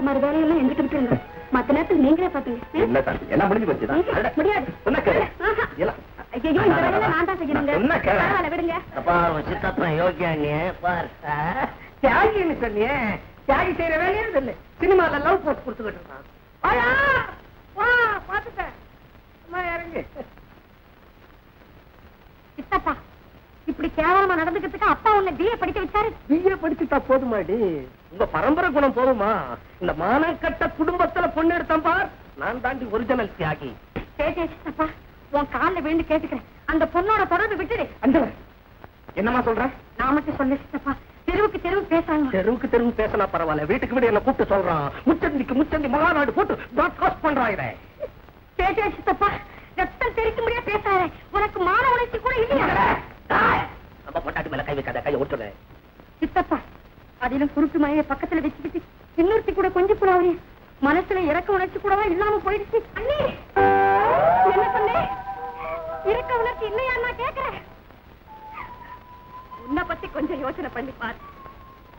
பண்ற மாதிரி வேலையெல்லாம் எங்கிட்ட விட்டுருங்க மத்த நேரத்துல நீங்களே பாத்துங்க இல்ல சாந்தி எல்லாம் முடிஞ்சு போச்சுதான் அட, முடியாது. என்ன கேளு. எல்லாம். ஐயோ இந்த வேலையெல்லாம் நான் தான் செய்யணுங்க. என்ன கேளு? பரவாயில்ல விடுங்க. அப்பா உன் சித்தப்பன் யோகியா நீ பார் தியாகின்னு சொன்னியே. தியாகி செய்யற வேலையே இல்லை. சினிமால லவ் போட்டு கொடுத்துக்கிட்டு இருக்கான் வாயா! வா பாத்துட்டேன் அம்மா இறங்கு. சித்தப்பா இப்படி கேவலமா நடந்துக்கிறதுக்கு அப்பா உன்னை பிஏ படிக்க வச்சாரு? பிஏ படிச்சுட்டா போதுமாடி உங்க பரம்பரை குணம் போதுமா? இந்த மானக்கட்ட குடும்பத்துல பொண்ணு எடுத்தேன் பார். நான் தாண்டி ஒரிஜினல் தியாகி. சித்தப்பா உன் கால்ல விழுந்து கேட்டுக்கிறேன். அந்த பொண்ணோட தொடர்பு விட்டுடு. அந்த என்னம்மா சொல்ற? நான் மட்டும் சொல்லு சித்தப்பா தெருவுக்கு தெருவு பேசுறாங்க தெருவுக்கு தெருவு பேசினா பரவாயில்ல. வீட்டுக்கு வீடு என்ன கூப்பிட்டு சொல்றான். முச்சந்திக்கு முச்சந்தி மகாநாடு போட்டு பிராட்காஸ்ட் பண்றான் இதை கேட்டே சித்தப்பா ரத்தம் தெரிக்க முடியா பேசாத. உனக்கு மான உணர்ச்சி கூட இல்லையா. நம்ம பொண்டாட்டி மேல கை வைக்காத கையை ஒட்டுற சித்தப்பா அதிலும் குறுக்கு மழையை பக்கத்துல வச்சுக்கிட்டு இன்னொருத்தி கூட கொஞ்சம் புலாவரி மனசுல இறக்க உணர்ச்சி கூடவா இல்லாம போயிடுச்சு. அண்ணி! என்ன பண்ணே? இறக்க உணர்ச்சி இல்லையா நான் கேக்குறேன் உன்னை பத்தி கொஞ்சம் யோசனை பண்ணி பாரு.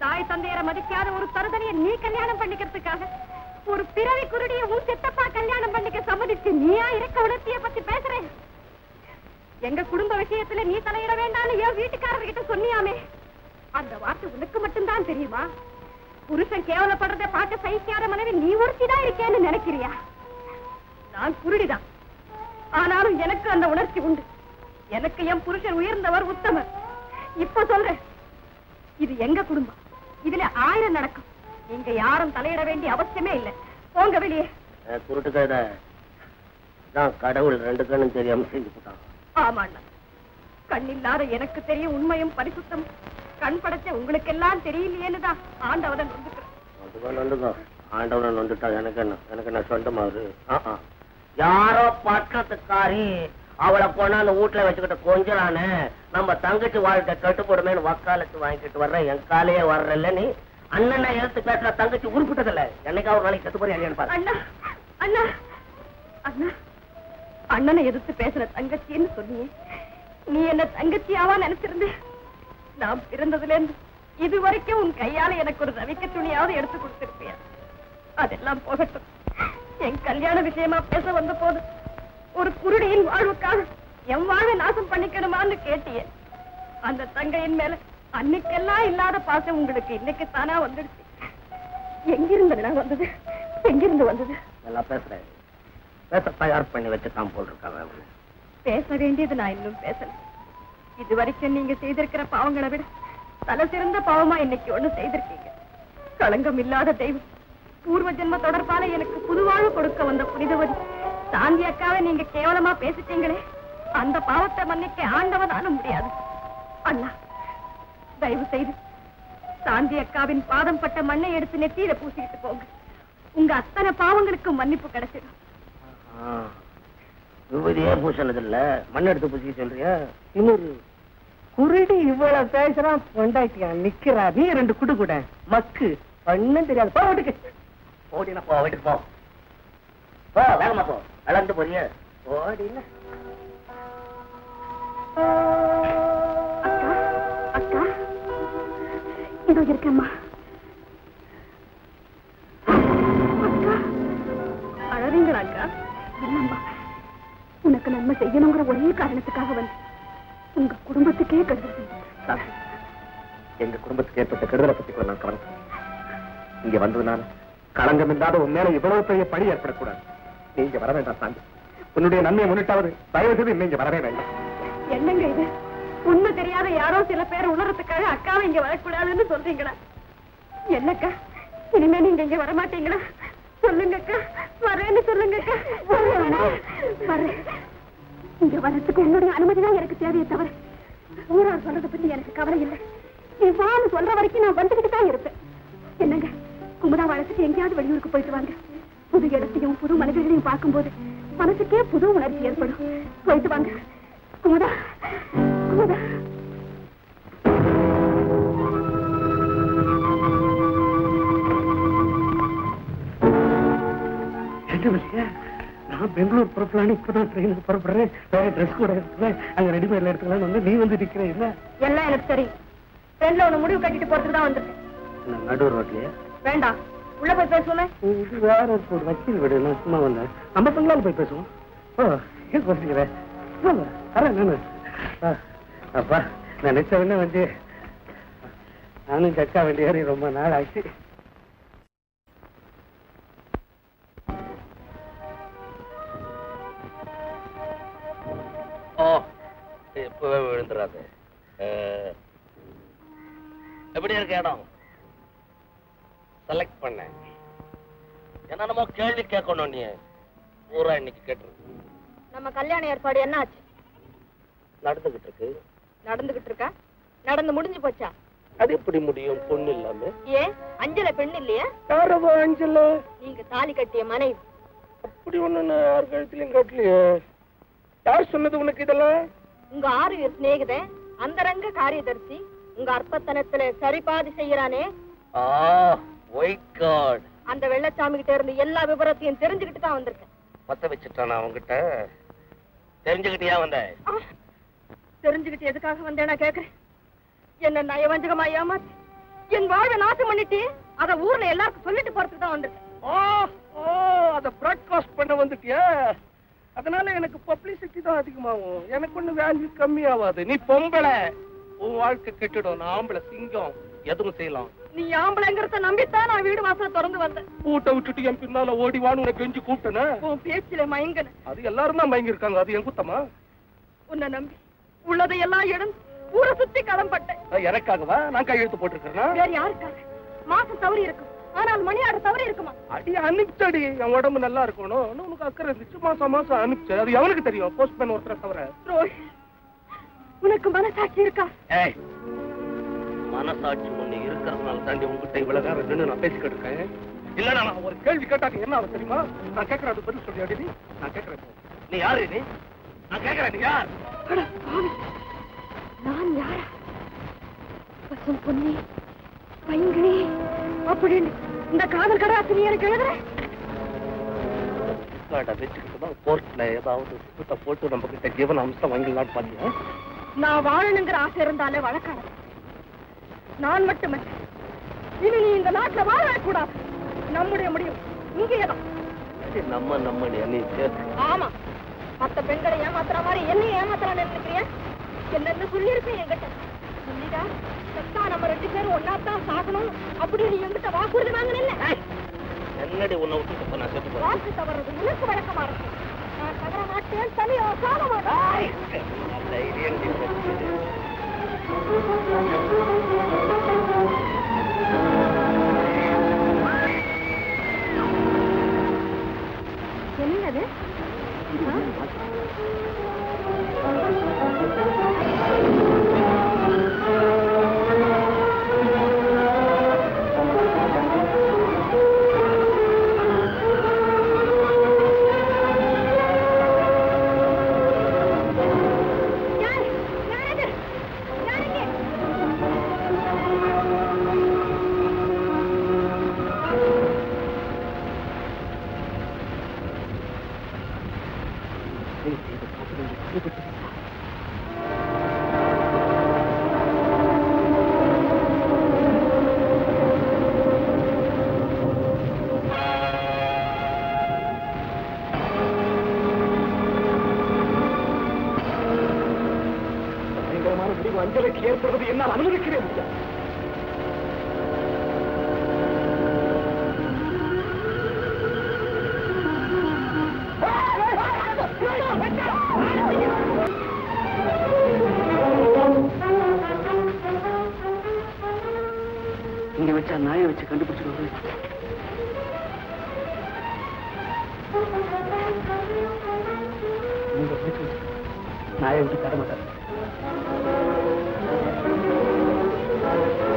தாய் தந்தையரை மதிக்காத ஒரு தருதனையை நீ கல்யாணம் பண்ணிக்கிறதுக்காக ஒரு பிறவி குருடிய உன் சித்தப்பா கல்யாணம் பண்ணிக்க சம்மதிச்சு நீயா இறக்க உணர்ச்சிய பத்தி பேசுறேன் எங்க குடும்ப விஷயத்துல நீ தலை வீட்டுக்காரர்கிட்ட சொன்னியாமே. அந்த வார்த்தை உனக்கு மட்டும்தான் தெரியுமா? புருஷன் கேவலப்படுறத பார்க்க சகிக்காத மனைவி நீ ஒருத்திதான் இருக்கேன்னு நினைக்கிறியா? நான் குருடிதான். ஆனாலும் எனக்கு அந்த உணர்ச்சி உண்டு. எனக்கு என் புருஷன் உயர்ந்தவர் உத்தமர். இப்ப சொல்றேன். இது எங்க குடும்பம்? இதுல ஆயிரம் நடக்கும். நீங்க யாரும் தலையிட வேண்டிய அவசியமே இல்லை. போங்க வெளியே. குருட்டு கடவுள் ரெண்டு கண்ணும் தெரியாம செஞ்சு போட்டான் ஆமாண்ணா. கண் இல்லாத எனக்கு தெரியும் உண்மையும் பரிசுத்தம். கண் படைச்ச உங்களுக்கெல்லாம் தெரியலையேன்னு தான் வந்துக்கோ வந்துக்கோ ஆண்டவனை வந்துட்டா எனக்கு என்ன? எனக்கு என்ன சொந்தமாவது யாரோ பட்டத்துக்காரி அவளை கொண்டாந்து வீட்டுல வச்சுக்கிட்டு கொஞ்சலானே நம்ம தங்கச்சி வாழ்க்கை கட்டுப்படுமேனு வக்காலத்து வாங்கிட்டு வர்ற என் காலையே வர்றல நீ. அண்ணனை எடுத்து பேசுற தங்கச்சி உருப்பிட்டதில்ல. என்னைக்கா ஒரு நாளைக்கு கட்டு பாரு. அண்ணா அண்ணா அண்ணா. அண்ணனை எதிர்த்து பேசுற தங்கச்சின்னு சொன்னியே நீ என்ன தங்கச்சியாவா நினைச்சிருந்த? நான் பிறந்ததுல இருந்து இது வரைக்கும் உன் கையால எனக்கு ஒரு ரவிக்க துணியாவது எடுத்து கொடுத்திருப்பியா அதெல்லாம் போகட்டும். என் கல்யாண விஷயமா பேச வந்த போது ஒரு குருடியின் வாழ்வுக்காக என் வாழ்வை நாசம் பண்ணிக்கணுமான்னு கேட்டியேன் அந்த தங்கையின் மேல அன்னைக்கெல்லாம் இல்லாத பாசம் உங்களுக்கு இன்னைக்கு தானா வந்துடுச்சு. எங்கிருந்து வந்தது? எங்கிருந்து வந்தது? நல்லா பேசுறேன். பேச தயார் பண்ணி வச்சுட்டான் போல் இருக்காங்க பேச வேண்டியது நான் இன்னும் பேசல. இது வரைக்கும் நீங்க செய்திருக்கிற பாவங்களை விட தலை சிறந்த பாவமா இன்னைக்கு ஒண்ணு செய்திருக்கீங்க. களங்கம் இல்லாத தெய்வம். பூர்வ ஜென்ம தொடர்பால எனக்கு புதுவாக கொடுக்க வந்த புனிதவதி சாந்தி அக்காவை நீங்க கேவலமா பேசிட்டீங்களே அந்த பாவத்தை மன்னிக்க ஆண்டவனாலும் முடியாது. அண்ணா தயவு செய்து சாந்தி அக்காவின் பாதம் பட்ட மண்ணை எடுத்து நெத்தியில பூசிக்கிட்டு போங்க. உங்க அத்தனை பாவங்களுக்கும் மன்னிப்பு கிடைச்சிடும். விபதியே பூசினது இல்ல மண் எடுத்து பூசிக்க சொல்றியா? இன்னொரு குருடி இவ்வளவு பேசுறான் பொண்டாட்டியா? நிக்கிறா நீ ரெண்டு குடு கூட. மக்கு ஒண்ணும் தெரியாது. போ வீட்டுக்கு. ஓடினா போ வீட்டுக்கு போ. போ வேகமா போ. அளந்து போறிய. ஓடினா. அக்கா இதோ இருக்கேம்மா. அழறீங்களா அக்கா? இல்லம்மா. உனக்கு நன்மை செய்யணுங்கிற ஒரே காரணத்துக்காக வந்து உங்க குடும்பத்துக்கே சாந்தி, எங்க குடும்பத்துக்கு ஏற்பட்ட கெடுதலை பத்தி கூட நான் கவனிச்சேன் இங்க வந்ததுனால களங்கம் இல்லாத உன் மேல இவ்வளவு பெரிய பழி ஏற்படக்கூடாது. நீங்க வர வேண்டாம் சாந்தி உன்னுடைய நன்மையை முன்னிட்டாவது தயவு செய்து நீங்க வரவே வேண்டாம். என்னங்க இது? உண்மை தெரியாத யாரோ சில பேர் உணர்றதுக்காக அக்காவை இங்க வரக்கூடாதுன்னு சொல்றீங்களா? என்னக்கா? இனிமே நீங்க இங்க வரமாட்டீங்களா? சொல்லுங்க அக்கா வரேன்னு சொல்லுங்க அக்கா வரேன். இங்க வர்றதுக்கு உன்னுடைய அனுமதி தான் எனக்கு தேவையே தவிர ஊரார் சொல்றதை பத்தி எனக்கு கவலை இல்லை. நீ வான்னு சொல்ற வரைக்கும் நான் வந்துகிட்டு தான் இருப்பேன். என்னங்க குமுதா வளர்த்துட்டு எங்கேயாவது வெளியூருக்கு போயிட்டு வாங்க. புது இடத்தையும் புது மனிதர்களையும் பார்க்கும்போது மனசுக்கே புது உணர்ச்சி ஏற்படும். போயிட்டு வாங்க. குமுதா குமுதா. நான் பெங்களூர் புறப்படலான்னு இப்பதான் ட்ரெயினுக்கு புறப்படுறேன். வேற ட்ரெஸ் கூட எடுத்துக்கிறேன் அங்க ரெடிமேட்ல எடுத்துக்கலாம் வந்து நீ வந்து நிக்கிறேன். இல்ல எல்லாம் எனக்கு தெரியும். ட்ரெயின்ல ஒண்ணு முடிவு கட்டிட்டு போறதுக்கு தான் வந்திருக்கேன். நடு ரோட்லயே வேண்டாம். உள்ள போய் பேசுவோமே. இது வேற ஒரு வக்கீல் வீடு. நான் சும்மா வந்தேன். நம்ம பெங்களால போய் பேசுவோம். ஓ ஏன் குறைச்சிக்கிறேன் வரேன் நானு. அப்பா நினைச்ச உடனே வந்து நானும் சக்கா வண்டி ஏறி ரொம்ப நாள் ஆச்சு இப்பவே விழுந்துடாது எப்படி இருக்கு இடம்? செலக்ட் பண்ணேன் என்னென்னமோ கேள்வி கேட்கணும் நீ. பூரா இன்னைக்கு கேட்டுருக்கு நம்ம கல்யாண ஏற்பாடு என்ன ஆச்சு? நடந்துகிட்டு இருக்கு. நடந்துகிட்டு இருக்கா? நடந்து முடிஞ்சு போச்சா? அது எப்படி முடியும்? பொண்ணு இல்லாம. ஏன்? அஞ்சல பெண் இல்லையா? யாரவா அஞ்சல? நீங்க தாலி கட்டிய மனைவி. அப்படி ஒண்ணு யார் கழுத்துலயும் கட்டலையே? யார் சொன்னது உனக்கு இதெல்லாம்? உங்க ஆறு சிநேகிதன் அந்தரங்க காரியதர்சி உங்க அற்பத்தனத்துல சரிபாதி செய்யறானே ஆ ஒயிட் காட். அந்த வெள்ளச்சாமி கிட்ட இருந்து எல்லா விவரத்தையும் தெரிஞ்சுக்கிட்டு தான் வந்திருக்கேன். பத்த வச்சுட்டானா அவங்கிட்ட தெரிஞ்சுக்கிட்டியா வந்த? தெரிஞ்சுக்கிட்டு எதுக்காக வந்தேனா கேக்குறேன். என்ன நயவஞ்சகமா ஏமாத்தி என் வாழ்வை நாசம் பண்ணிட்டு அத ஊர்ல எல்லாருக்கும் சொல்லிட்டு போறதுக்கு தான் வந்திருக்கேன். ஓ ஓ அத ப்ராட்காஸ்ட் பண்ண வந்துட்டியா? அதனால எனக்கு பப்ளிசிட்டி தான் அதிகமாகும். எனக்கு ஒண்ணு வேல்யூ கம்மியாவாது. நீ பொம்பளை. உன் வாழ்க்கை கெட்டுடும். நான் ஆம்பளை சிங்கம். எதுவும் செய்யலாம். நீ ஆம்பளைங்கிறத நம்பித்தான் நான் வீடு வாசல திறந்து வந்தேன். கூட்ட விட்டுட்டு என் பின்னால ஓடிவான்னு உனக்கு கெஞ்சி கூப்பிட்டேனே? உன் பேச்சில மயங்கன. அது எல்லாரும் தான் மயங்கி இருக்காங்க அது என் குத்தமா? உன்னை நம்பி உள்ளதையெல்லாம் இழந்து ஊரை சுத்தி களம்பட்டேன் எனக்காகவா? நான் கையெழுத்து போட்டிருக்கிறேன்? வேற யாருக்காக? மாசம் தவறி இருக்கும் ஆனால் மணி ஆட தவறி இருக்குமா? அடி அனுப்பிச்சடி. என் உடம்பு நல்லா இருக்கணும். உனக்கு அக்கறை இருந்துச்சு மாசம் மாசம் அனுப்பிச்சு. அது எவனுக்கு தெரியும்? போஸ்ட்மேன் ஒருத்தரை தவிர. உனக்கு மனசாட்சி இருக்கா? ஏய் மனசாட்சி ஒண்ணு இருக்கிறதுனால தாண்டி உங்ககிட்ட இவ்வளவு நின்னு நான் பேசிக்கிட்டு இருக்கேன். இல்லடா நான் ஒரு கேள்வி கேட்டாங்க என்ன ஆகும் தெரியுமா? நான் கேட்கறேன் அது பதில் சொல்லி அடி நான் கேட்கறேன். நீ யாரு நீ நான் கேக்குறேன் நீ யார்? நான் யாரா? பசும் பொன்னி பைங்கினி அப்படின்னு இந்த காதல் கடை நீ எனக்கு எழுதுற? கார்டை வச்சுக்கிட்டு தான் கோர்ட்ல ஏதாவது சுத்த போட்டு நம்ம கிட்ட ஜீவன அம்சம் வாங்கிடலாம்னு பாத்தியா? நான் வாழணுங்கிற ஆசை இருந்தாலே வழக்கான நான் மட்டுமல்ல இனி நீ இந்த நாட்டுல வாழவே கூடாது நம்முடைய முடியும் இங்கேயேதான். நம்ம நம்ம ஆமா மத்த பெண்களை ஏமாத்துற மாதிரி என்னையும் ஏமாத்துறான்னு நினைக்கிறியா? என்னன்னு சொல்லியிருக்கேன் என்கிட்ட. சொல்லிடா? செத்தா நம்ம ரெண்டு பேரும் ஒன்னாத்தான் சாகணும். அப்படி நீ என்கிட்ட வாக்குறுதி வாங்கினல்ல? என்னடி உன்னை விட்டுட்டு இப்ப நான் செத்து போறேன்? வாக்கு தவறது உனக்கு வழக்கமா இருக்கு. நான் தவற மாட்டேன் சாக வச்சுக்கிட்டு. என்னது? அஞ்சலைக்கு ஏற்படுவது என்னால் அனுமதிக்கிறேன். இங்க வச்சா நாயை வச்சு கண்டுபிடிச்சிடுவாங்க வச்சு நாயை விட்டு தர Thank you.